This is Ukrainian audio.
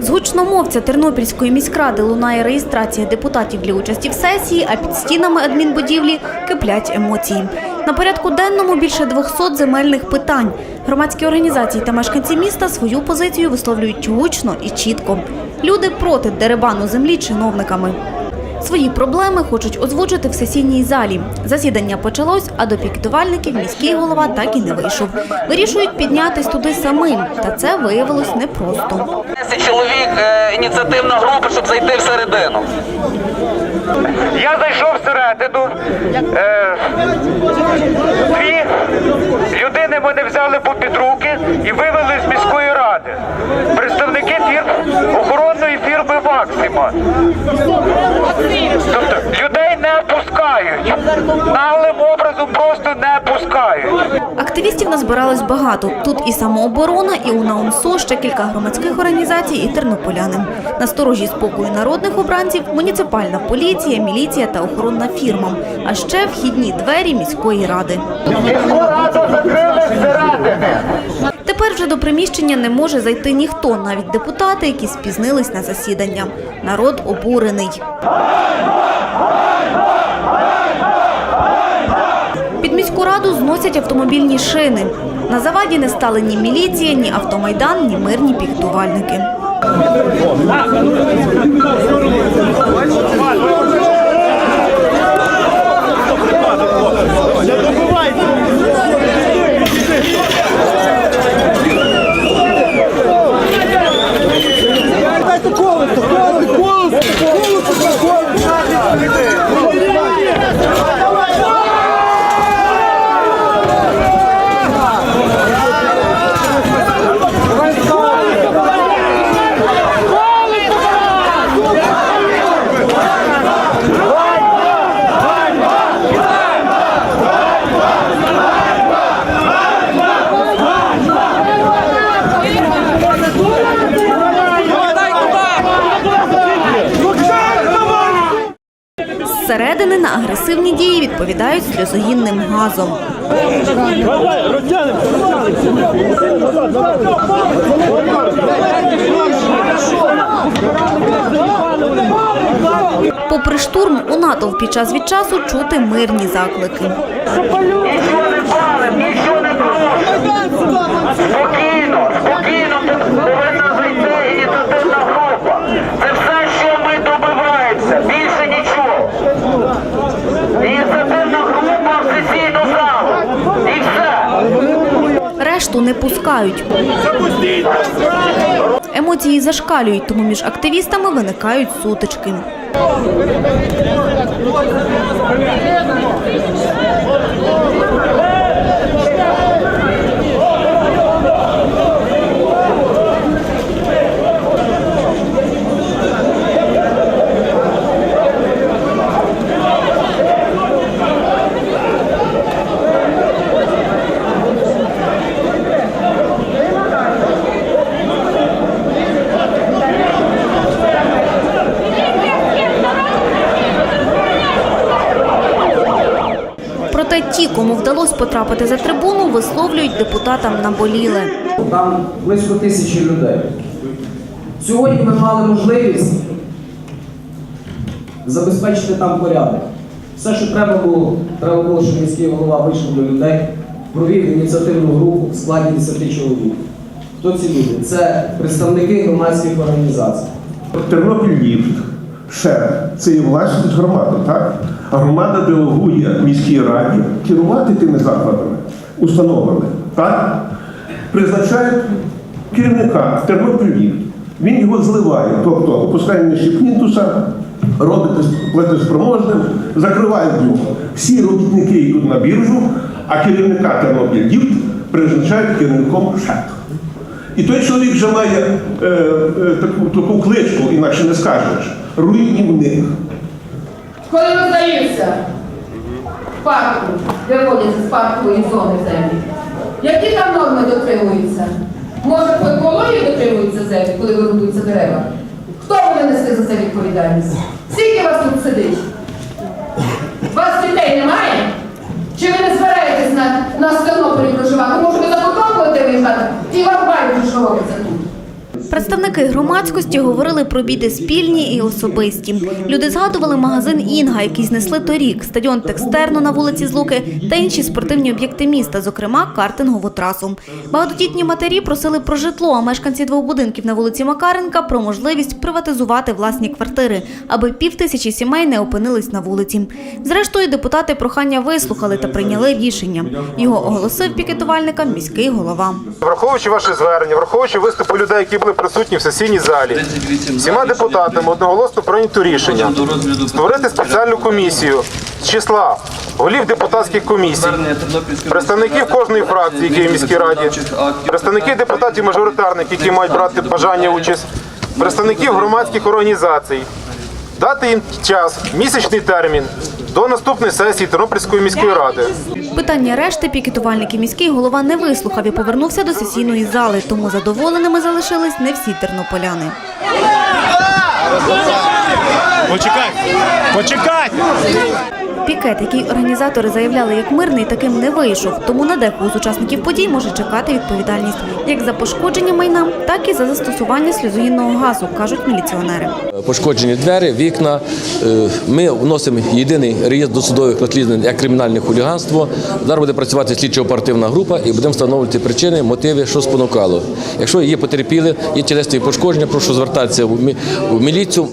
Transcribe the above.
З гучномовця Тернопільської міськради лунає реєстрація депутатів для участі в сесії, а під стінами адмінбудівлі киплять емоції. На порядку денному більше 200 земельних питань. Громадські організації та мешканці міста свою позицію висловлюють гучно і чітко. Люди проти деребану землі чиновниками. Свої проблеми хочуть озвучити в сесійній залі. Засідання почалось, а до пікетувальників міський голова так і не вийшов. Вирішують піднятись туди самим, та це виявилось непросто. 10 чоловік е, ініціативна група, щоб зайти всередину. Я зайшов всередину. Е, дві людини мене взяли попід руки і вивели з міської ради. Представники фірм охоронної фірми Максима. Тобто людей не пускають. Наглим образом просто не пускають. Активістів назбиралось багато. Тут і самооборона, і УНАУНСО, ще кілька громадських організацій і тернополяни. На сторожі спокою народних обранців муніципальна поліція, міліція та охоронна фірма. А ще вхідні двері міської ради. Тепер вже до приміщення не може зайти ніхто, навіть депутати, які спізнились на засідання. Народ обурений. Під міську раду зносять автомобільні шини. На заваді не стали ні міліція, ні автомайдан, ні мирні піктувальники. Зсередини на агресивні дії відповідають сльозогінним газом. Попри штурм, у натовп під час від часу чути мирні заклики. Нічого не палим, нічого не порушуємо. Спокійно, спокійно повинна зайти ініціативна група. Це все, що ми добиваємося. Більше нічого. Ініціативна група в сесійну залу. І все. Решту не пускають. Емоції зашкалюють, тому між активістами виникають сутички. Вдалося потрапити за трибуну, висловлюють депутатам наболіле. Там близько тисячі людей. Сьогодні ми мали можливість забезпечити там порядок. Все, що треба було, треба було, щоб міський голова вийшов до людей, провів ініціативну групу в складі 10 чоловік. Хто ці люди? Це представники громадських організацій. Тернопіль ліфт, ще це є власність громади, так? Громада делегує міській раді керувати тими закладами, установами, так? Призначають керівника Тернопіль ліфт. Він його зливає, тобто опускає нижче плінтуса, робить платоспроможним, закриває його. Всі робітники йдуть на біржу, а керівника Тернопіль призначають керівником ШЕК. І той чоловік вже має е, е, таку, таку кличку, інакше не скажеш, руйнівник. Коли роздаються в парку, виводяться з паркової зони землі, які там норми дотримуються? Може, по екології дотримуються землі, коли вирубуються дерева? Хто буде нести за це відповідальність? Скільки вас тут сидить? Вас дітей немає? Чи ви не збираєтесь на, на Тернополі проживати? Може, ви за Потоп будете виїжджати? І вам байдуже, що робиться тут? Представники громадськості говорили про біди спільні і особисті. Люди згадували магазин Інга, який знесли торік, стадіон Текстерно на вулиці Злуки та інші спортивні об'єкти міста, зокрема картингову трасу. Багатодітні матері просили про житло, а мешканці двох будинків на вулиці Макаренка про можливість приватизувати власні квартири, аби півтисячі сімей не опинились на вулиці. Зрештою, депутати прохання вислухали та прийняли рішення. Його оголосив пікетувальникам міський голова. Враховуючи ваше звернення, враховуючи виступи людей, які були присутні в сесійній залі, всіма депутатами одноголосно прийнято рішення створити спеціальну комісію з числа голів депутатських комісій, представників кожної фракції, які є в міській раді, представників депутатів-мажоритарників, які мають брати бажання участь, представників громадських організацій, дати їм час, місячний термін до наступної сесії Тернопільської міської ради. Питання решти пікетувальників міський голова не вислухав і повернувся до сесійної зали, тому задоволеними залишились не всі тернополяни. Почекай! Почекай! Пікет, який організатори заявляли як мирний, таким не вийшов. Тому на декого з учасників подій може чекати відповідальність як за пошкодження майна, так і за застосування сльозогінного газу, кажуть міліціонери. Пошкоджені двері, вікна. Е, Ми вносимо єдиний реєстр досудових розслідувань як кримінальне хуліганство. Зараз буде працювати слідчо-оперативна група і будемо встановлювати причини, мотиви, що спонукало. Якщо є потерпіли, є тілесні пошкодження, прошу звертатися в мі- в міліцію.